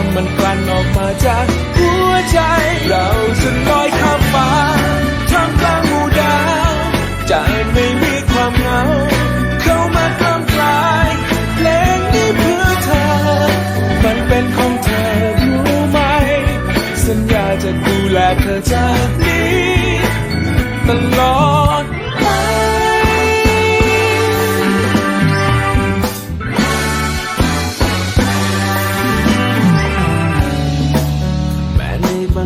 ำมันกลั่นออกมาจากหัวใจ เราจะลอยข้ามฟ้าท่ามกลางหมู่ดาวใจ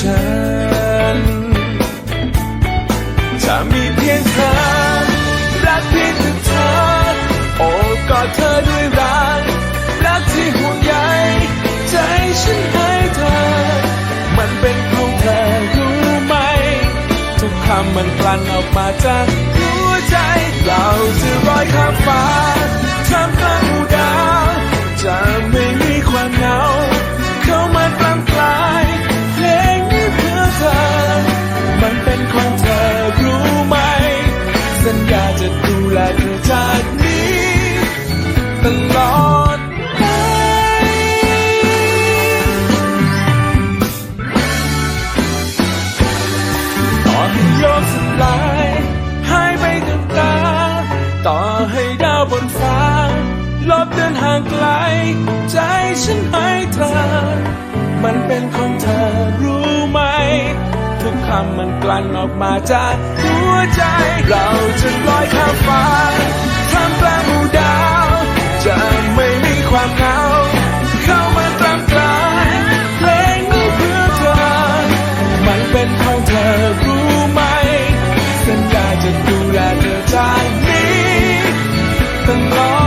ฉันจะมีเพียงเธอ รักเพียงเธอ โอบกอดเธอด้วยรัก รักที่ห่วงใยใจฉันให้เธอ มันเป็นของเธอรู้ไหม ทุกคำมันกลั่นออกมาจากหัวใจ เราจะลอยข้ามฟ้าท่ามกลางดาวจะไม่ นห่างไกล ใจฉันหายเธอ มันเป็นของเธอรู้ไหม ทุกคำมันกลั่นออกมาจากหัวใจ เราจะลอยข้ามฟ้าท่ามกลางมูดาว จะไม่มีความเหงาเข้ามาตามกลายเพลงนี้เพื่อเธอ มันเป็นของเธอรู้ไหมสัญญาจะดูแลเธอจากนี้ตลอด